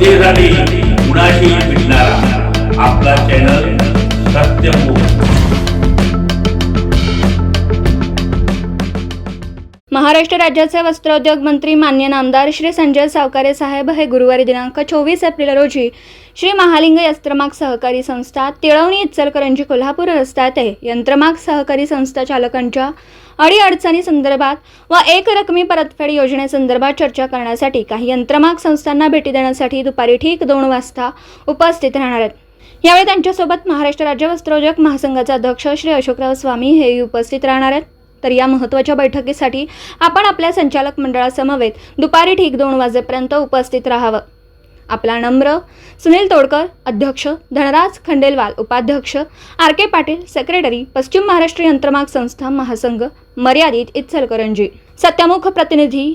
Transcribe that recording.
जनतेसाठी कुणाशी भेटणारा? आपला चॅनल सत्यमोह महाराष्ट्र राज्याचे वस्त्रोद्योग मंत्री मान्य नामदार श्री संजय सावकारे साहेब हे गुरुवारी दिनांक चोवीस एप्रिल रोजी श्री महालिंग यंत्रमाग सहकारी संस्था तिळवणी इचलकरंजी कोल्हापूर रस्त्यात आहे. यंत्रमाग सहकारी संस्था चालकांच्या अडीअडचणी संदर्भात व एक रकमी परतफेड योजनेसंदर्भात चर्चा करण्यासाठी काही यंत्रमाग संस्थांना भेटी देण्यासाठी दुपारी ठीक दोन वाजता उपस्थित राहणार आहेत. यावेळी त्यांच्यासोबत महाराष्ट्र राज्य वस्त्रोद्योग महासंघाचे अध्यक्ष श्री अशोकराव स्वामी हेही उपस्थित राहणार आहेत. तर या महत्त्वाच्या बैठकीसाठी आपण आपल्या संचालक मंडळासमवेत दुपारी ठीक दोन वाजेपर्यंत उपस्थित राहावं. आपला नम्र सुनील तोडकर अध्यक्ष धनराज खंडेलवाल उपाध्यक्ष आर के पाटील सेक्रेटरी पश्चिम महाराष्ट्र यंत्रमाग संस्था महासंघ मर्यादित इचलकरंजी. सत्यमुख प्रतिनिधी